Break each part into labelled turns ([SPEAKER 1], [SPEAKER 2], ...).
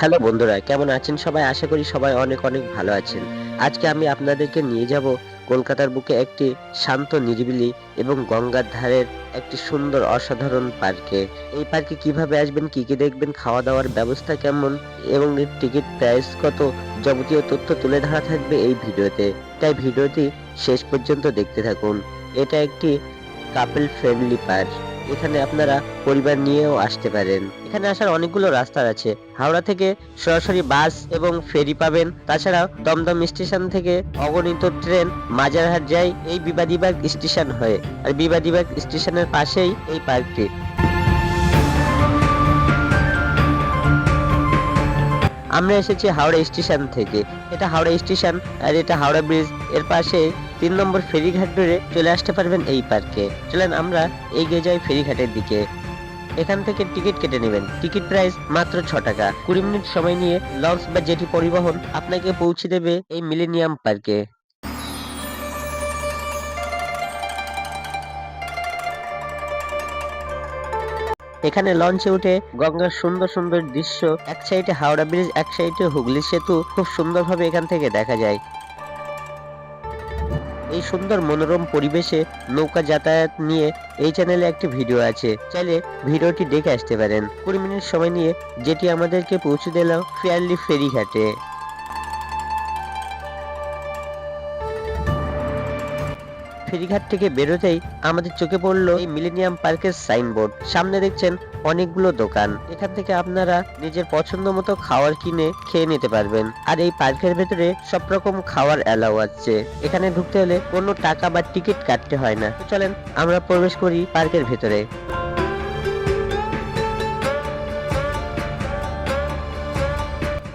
[SPEAKER 1] Hello বন্ধুরা, কেমন আছেন সবাই? আশা করি সবাই অনেক অনেক ভালো আছেন। আজকে আমি আপনাদেরকে নিয়ে যাব কলকাতার বুকে একটি শান্ত, নিরিবিলি এবং গঙ্গার ধারের একটি সুন্দর, অসাধারণ পার্কে। এই পার্কে কীভাবে আসবেন, কি কি দেখবেন খাওয়া দাওয়ার ব্যবস্থা কেমন এবং এর টিকিট প্রাইস কত, যাবতীয় তথ্য তুলে ধরা থাকবে এই ভিডিওতে। তাই ভিডিওটি শেষ পর্যন্ত দেখতে থাকুন। এটা একটি কাপল ফ্রেন্ডলি পার্ক এখানে আপনারা পরিবার নিয়েও আসতে পারেন। এখানে আসার অনেকগুলো রাস্তা আছে। হাওড়া থেকে সরাসরি বাস এবং ফেরি পাবেন। তাছাড়া দমদম স্টেশন থেকে অগণিত ট্রেন মাজারহাট যায় এই বিবাদীবাগ স্টেশন হয়ে। আর বিবাদীবাগ স্টেশনের পাশেই এই পার্কটি। আমরা এসেছি হাওড়া স্টেশন থেকে। এটা হাওড়া স্টেশন আর এটা হাওড়া ব্রিজ। এর পাশে তিন নম্বর ফেরিঘাট ধরে চলে আসতে পারবেন এই পার্কে। চলেন আমরা এগিয়ে যাই ফেরিঘাটের দিকে। এখান থেকে টিকিট কেটে নেবেন। টিকিট প্রাইস মাত্র ছ টাকা। কুড়ি মিনিট সময় নিয়ে লঞ্চ বা জেটি পরিবহন আপনাকে পৌঁছে দেবে এই মিলেনিয়াম পার্কে। এখানে লঞ্চে উঠে গঙ্গার সুন্দর সুন্দর দৃশ্য, এক সাইডে হাওড়া ব্রিজ, এক সাইডে হুগলি সেতু, খুব সুন্দরভাবে এখান থেকে দেখা যায়। এই সুন্দর মনোরম পরিবেশে নৌকা যাতায়াত নিয়ে এই চ্যানেলে একটি ভিডিও আছে। চাইলে ভিডিওটি দেখে আসতে পারেন। কুড়ি মিনিট সময় নিয়ে যেটি আমাদেরকে পৌঁছে দিল ফেয়ারলি ফেরিঘাটে। ফেরিঘাট থেকে বেরোতেই আমাদের চোখে পড়ল এই মিলেনিয়াম পার্কের সাইনবোর্ড সামনে দেখছেন অনেকগুলো দোকান। এখান থেকে আপনারা নিজের পছন্দ মতো খাবার কিনে খেয়ে নিতে পারবেন। আর এই পার্কের ভেতরে সব রকম খাওয়ার অ্যালাউ আছে। এখানে ঢুকতে হলে কোনো টাকা বা টিকিট কাটতে হয় না। চলেন, আমরা প্রবেশ করি পার্কের ভেতরে।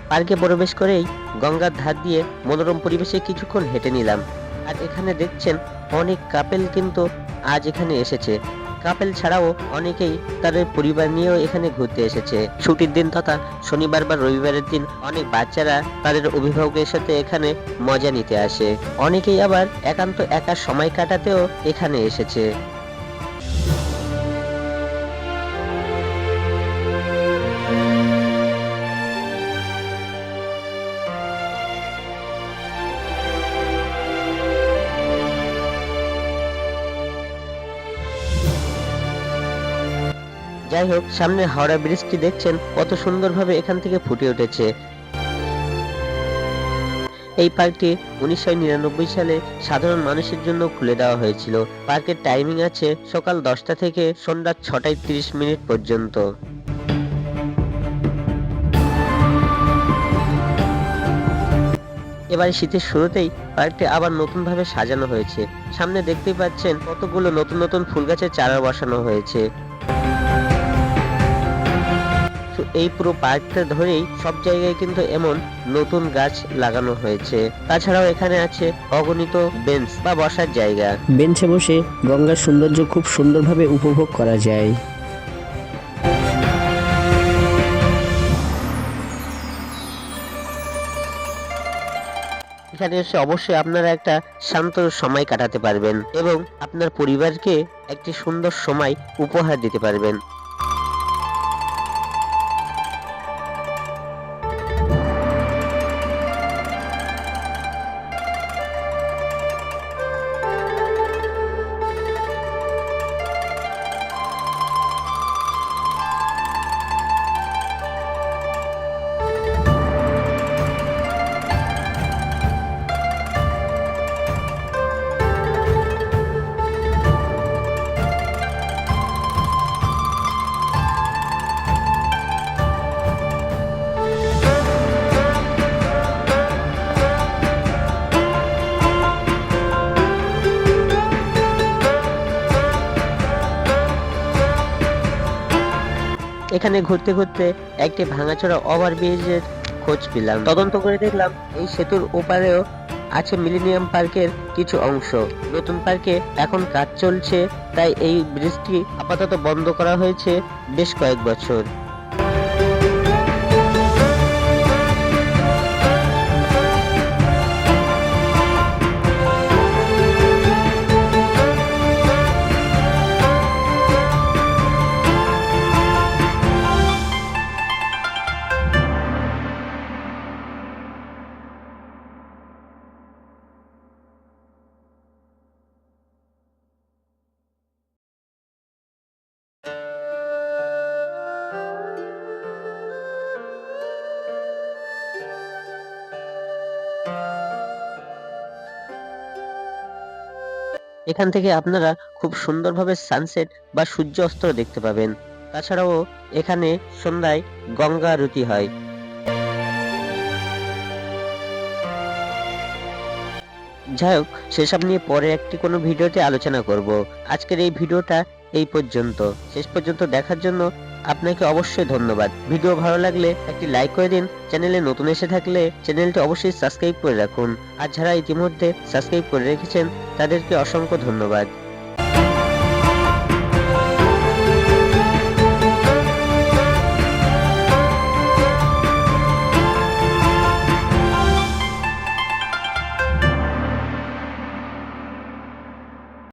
[SPEAKER 1] পার্কে প্রবেশ করেই গঙ্গার ধার দিয়ে মনোরম পরিবেশে কিছুক্ষণ হেঁটে নিলাম। আর এখানে দেখছেন অনেক কাপেল কিন্তু আজ এখানে এসেছে। কাপেল ছাড়াও অনেকেই তাদের পরিবার নিয়েও এখানে ঘুরতে এসেছে। ছুটির দিন তথা শনিবার বা রবিবারের দিন অনেক বাচ্চারা তাদের অভিভাবকের সাথে এখানে মজা নিতে আসে। অনেকেই আবার একান্ত একা সময় কাটাতেও এখানে এসেছে। যাই হোক, সামনে হাওড়া ব্রিজটি দেখছেন কত সুন্দরভাবে এখান থেকে ফুটে উঠেছে। এই পার্কটি উনিশশো নিরানব্বই সালে সাধারণ মানুষের জন্য খুলে দেওয়া হয়েছিল। পার্কের টাইমিং আছে সকাল দশটা থেকে সন্ধ্যা ছটায় তিরিশ মিনিট পর্যন্ত। এবার শীতের শুরুতেই পার্কটি আবার নতুনভাবে সাজানো হয়েছে। সামনে দেখতেই পাচ্ছেন কতগুলো নতুন নতুন ফুল গাছের চারা বসানো হয়েছে। তো এই পুরো পার্কটা ধরেই সব জায়গায় কিন্তু এমন নতুন গাছ লাগানো হয়েছে। তাছাড়াও এখানে আছে অগণিত বেঞ্চ বা বসার জায়গা।
[SPEAKER 2] বেঞ্চে বসে গঙ্গার সৌন্দর্য খুব সুন্দরভাবে উপভোগ করা যায়।
[SPEAKER 1] এখানে এসে অবশ্যই আপনারা একটা শান্ত সময় কাটাতে পারবেন এবং আপনার পরিবারকে একটি সুন্দর সময় উপহার দিতে পারবেন। এখানে ঘুরতে ঘুরতে একটি ভাঙাচোরা ওভারব্রিজের খোঁজ পেলাম। তদন্ত করে দেখলাম এই সেতুর ওপারেও আছে মিলেনিয়াম পার্কের কিছু অংশ। নতুন পার্কে এখন কাজ চলছে, তাই এই ব্রিজটি আপাতত বন্ধ করা হয়েছে বেশ কয়েক বছর। এখান থেকে আপনারা খুব সুন্দরভাবে সানসেট বা সূর্য অস্ত দেখতে পাবেন। তাছাড়াও এখানে সন্ধ্যায় গঙ্গা আরতি হয়। যাই হোক, সেসব নিয়ে পরে একটি কোনো ভিডিওতে আলোচনা করব। আজকের এই ভিডিওটা এই পর্যন্ত। শেষ পর্যন্ত দেখার জন্য আপনাকে অবশ্যই ধন্যবাদ। ভিডিও ভালো লাগলে একটি লাইক করে দিন। চ্যানেলে নতুন এসে থাকলে চ্যানেলটি অবশ্যই সাবস্ক্রাইব করে রাখুন। আর যারা ইতিমধ্যে সাবস্ক্রাইব করে রেখেছেন, তাদেরকে অসংখ্য ধন্যবাদ।